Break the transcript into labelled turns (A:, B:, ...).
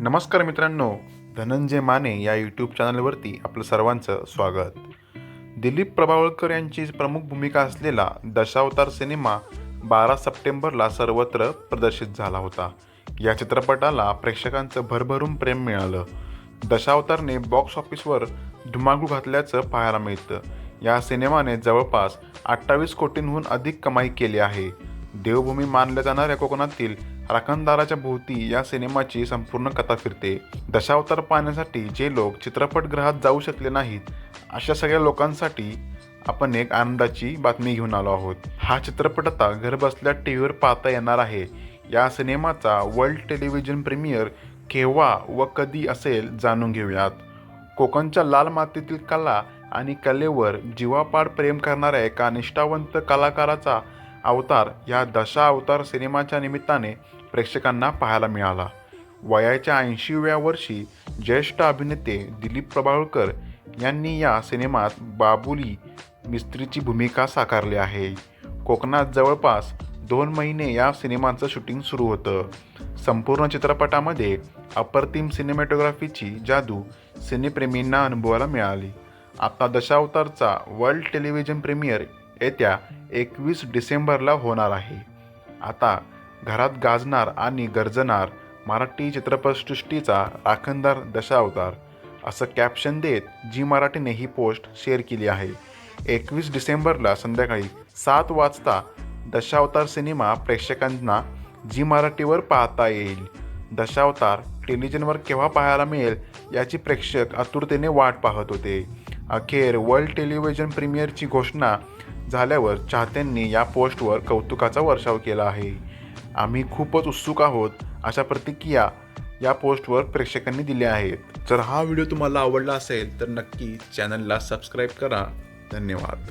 A: नमस्कार मित्रांनो धनंजय माने या यूट्यूब चॅनलवरती आपलं सर्वांचं स्वागत. दिलीप प्रभावळकर यांची प्रमुख भूमिका असलेला दशावतार सिनेमा बारा सप्टेंबरला सर्वत्र प्रदर्शित झाला होता. या चित्रपटाला प्रेक्षकांचं भरभरून प्रेम मिळालं. दशावतारने बॉक्स ऑफिसवर धुमाकूळ घातल्याचं पाहायला मिळतं. या सिनेमाने जवळपास अठ्ठावीस कोटींहून अधिक कमाई केली आहे. देवभूमी मानल्या जाणाऱ्या कोकणातील राखणदाराच्या भोवती या सिनेमाची संपूर्ण कथा फिरते. दशावतार पाहण्यासाठी जे लोक चित्रपटगृहात जाऊ शकले नाहीत अशा सगळ्या लोकांसाठी आपण एक आनंदाची बातमी घेऊन आलो आहोत. हा चित्रपट आता घरबसल्या टी व्हीवर पाहता येणार आहे. या सिनेमाचा वर्ल्ड टेलिव्हिजन प्रीमियर केव्हा व कधी असेल जाणून घेऊयात. कोकणच्या लाल मातीतील कला आणि कलेवर जीवापाड प्रेम करणाऱ्या एका निष्ठावंत कलाकाराचा अवतार या दशा अवतार सिनेमाच्या निमित्ताने प्रेक्षकांना पाहायला मिळाला. वयाच्या ऐंशीव्या वर्षी ज्येष्ठ अभिनेते दिलीप प्रभावळकर यांनी या सिनेमात बाबुली मिस्त्रीची भूमिका साकारली आहे. कोकणात जवळपास दोन महिने या सिनेमाचं शूटिंग सुरू होतं. संपूर्ण चित्रपटामध्ये अप्रतिम सिनेमॅटोग्राफीची जादू सिनेप्रेमींना अनुभवायला मिळाली. आता दशावतारचा वर्ल्ड टेलिव्हिजन प्रीमियर येत्या एकवीस डिसेंबरला होणार आहे. आता घरात गाजणार आणि गरजणार मराठी चित्रपटसृष्टीचा राखणदार दशावतार असं कॅप्शन देत जी मराठीने ही पोस्ट शेअर केली आहे. एकवीस डिसेंबरला संध्याकाळी सात वाजता दशावतार सिनेमा प्रेक्षकांना जी मराठीवर पाहता येईल. दशावतार टेलिव्हिजनवर केव्हा पाहायला मिळेल याची प्रेक्षक आतुरतेने वाट पाहत होते. अखेर वर्ल्ड टेलिव्हिजन प्रीमियरची घोषणा झाल्यावर चाहत्यांनी या पोस्टवर कौतुकाचा वर्षाव केला आहे. आम्ही खूपच उत्सुक आहोत अशा प्रतिक्रिया या पोस्टवर प्रेक्षकांनी दिल्या आहेत. जर हा व्हिडिओ तुम्हाला आवडला असेल तर नक्की चॅनलला सबस्क्राईब करा. धन्यवाद.